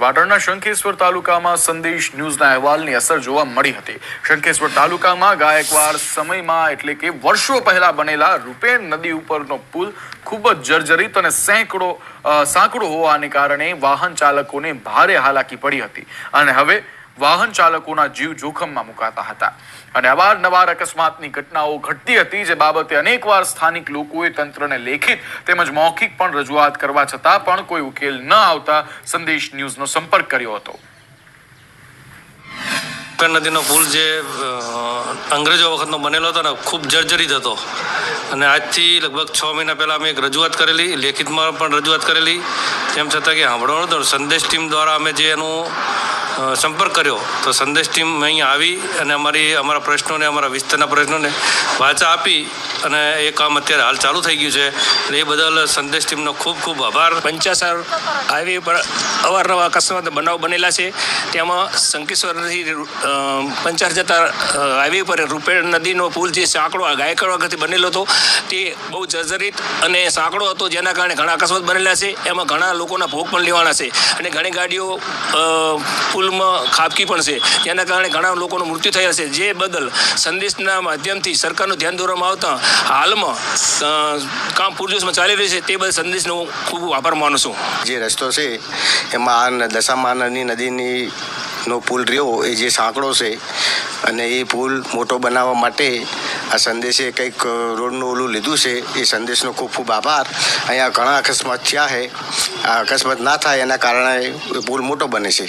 પાટણના શંખેશ્વર તાલુકામાં સંદેશ ન્યૂઝના અહેવાલની અસર જોવા મળી હતી. શંખેશ્વર તાલુકામાં ગાયકવાડ સમયમાં એટલે કે વર્ષો પહેલા બનેલા રૂપેણ નદી ઉપરનો પુલ ખૂબ જ જર્જરિત અને સેંકડો સાંકડો હોવાને કારણે વાહન ચાલકોને ભારે હાલાકી પડી હતી. અને હવે વાહન ચાલકોના જીવ જોખમમાં મુકાતા હતા. અને અવારનવાર અકસ્માતની ઘટનાઓ ઘટતી હતી, જે બાબતે અનેકવાર સ્થાનિક લોકોએ તંત્રને લેખિત તેમજ મૌખિક પણ રજૂઆત કરવા છતાં પણ કોઈ ઉકેલ ન આવતા સંદેશ ન્યૂઝનો સંપર્ક કર્યો હતો. નદીનો પુલ જે અંગ્રેજો વખતનો બનેલો હતો ને, ખૂબ જર્જરિત હતો. અને આજથી લગભગ છ મહિના પહેલાં અમે એક રજૂઆત કરેલી, લેખિતમાં પણ રજૂઆત કરેલી. તેમ છતાં કે સાંભળો, સંદેશ ટીમ દ્વારા અમે જે એનું સંપર્ક કર્યો. તો સંદેશ ટીમ અહીં આવી અને અમારી, અમારા પ્રશ્નોને, અમારા વિસ્તારના પ્રશ્નોને વાચા આપી અને એ કામ અત્યારે હાલ ચાલુ થઈ ગયું છે. એટલે એ બદલ સંદેશ ટીમનો ખૂબ ખૂબ આભાર. પંચાસર હાઈવે પર અવારનવાર અકસ્માત બનાવ બનેલા છે. તેમાં શંકેશ્વરથી અ, પંચાર જતા હાઈવે પર રૂપેણ નદીનો પુલ જે સાંકડો ગાયકડ વખતે બનેલો હતો તે બહુ જર્જરિત અને સાંકડો હતો જેના કારણે ઘણા અકસ્માત બનેલા છે. એમાં ઘણા લોકોના ભોગ પણ લેવાના છે અને ઘણી ગાડીઓ પુલમાં ખાબકી પણ છે. જેના કારણે ઘણા લોકોનું મૃત્યુ થયા છે. જે બદલ સંદેશના માધ્યમથી સરકારનું ધ્યાન દોરવામાં આવતા હાલમાં કામ પૂરજોશમાં ચાલી રહ્યું છે, તે બધા સંદેશનો હું ખૂબ આભાર માનું છું. જે રસ્તો છે, એમાં આ દશામાનની નદીની નો પુલ રહ્યો, એ જે સાંકડો છે, અને એ પુલ મોટો બનાવવા માટે આ સંદેશે કંઈક રોડનું ઓલું લીધું છે, એ સંદેશનો ખૂબ ખૂબ આભાર. અહીંયા ઘણા અકસ્માત થયા છે. આ અકસ્માત ના થાય, એના કારણે પુલ મોટો બને છે.